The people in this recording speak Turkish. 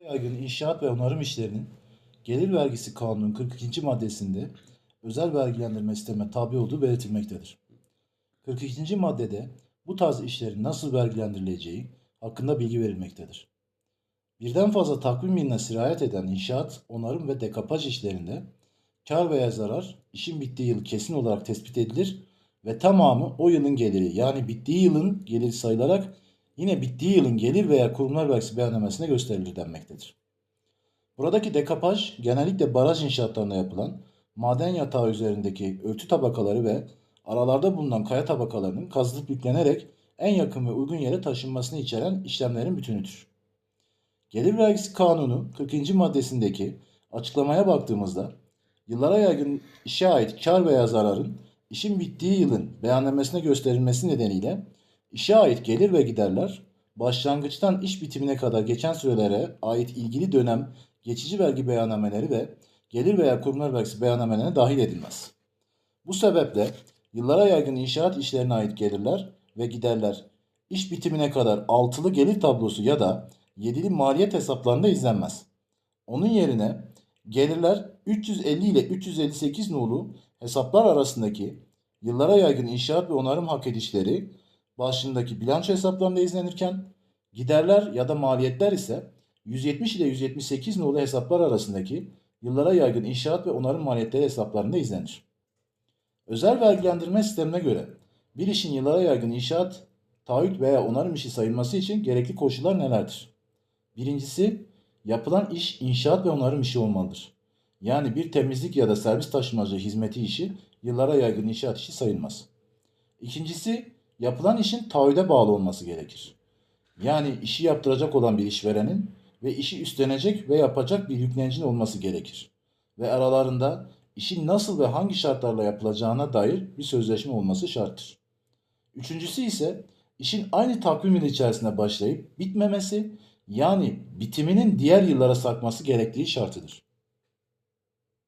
Yaygın inşaat ve onarım işlerinin gelir vergisi kanunun 42. maddesinde özel vergilendirme sistemine tabi olduğu belirtilmektedir. 42. maddede bu tarz işlerin nasıl vergilendirileceği hakkında bilgi verilmektedir. Birden fazla takvim yılına sirayet eden inşaat, onarım ve dekapaj işlerinde kar veya zarar işin bittiği yıl kesin olarak tespit edilir ve tamamı o yılın geliri yani bittiği yılın geliri sayılarak yine bittiği yılın gelir veya kurumlar vergisi beyannamesine gösterilir denmektedir. Buradaki dekapaj genellikle baraj inşaatlarında yapılan maden yatağı üzerindeki örtü tabakaları ve aralarda bulunan kaya tabakalarının kazılıp yüklenerek en yakın ve uygun yere taşınmasını içeren işlemlerin bütünüdür. Gelir vergisi kanunu 40. maddesindeki açıklamaya baktığımızda yıllara yaygın işe ait kar veya zararın işin bittiği yılın beyannamesine gösterilmesi nedeniyle işe ait gelir ve giderler başlangıçtan iş bitimine kadar geçen sürelere ait ilgili dönem geçici vergi beyannameleri ve gelir veya kurumlar vergisi beyannamelerine dahil edilmez. Bu sebeple yıllara yaygın inşaat işlerine ait gelirler ve giderler iş bitimine kadar altılı gelir tablosu ya da yedili maliyet hesaplarında izlenmez. Onun yerine gelirler 350 ile 358 nolu hesaplar arasındaki yıllara yaygın inşaat ve onarım hak edişleri başlığındaki bilanço hesaplarında izlenirken giderler ya da maliyetler ise 170 ile 178 nolu hesaplar arasındaki yıllara yaygın inşaat ve onarım maliyetleri hesaplarında izlenir. Özel vergilendirme sistemine göre bir işin yıllara yaygın inşaat, taahhüt veya onarım işi sayılması için gerekli koşullar nelerdir? Birincisi, yapılan iş inşaat ve onarım işi olmalıdır. Yani bir temizlik ya da servis taşımacı hizmeti işi yıllara yaygın inşaat işi sayılmaz. İkincisi, yapılan işin taahhüde bağlı olması gerekir. Yani işi yaptıracak olan bir işverenin ve işi üstlenecek ve yapacak bir yüklenicinin olması gerekir. Ve aralarında işin nasıl ve hangi şartlarla yapılacağına dair bir sözleşme olması şarttır. Üçüncüsü ise işin aynı takvim yılı içerisinde başlayıp bitmemesi yani bitiminin diğer yıllara sarkması gerektiği şartıdır.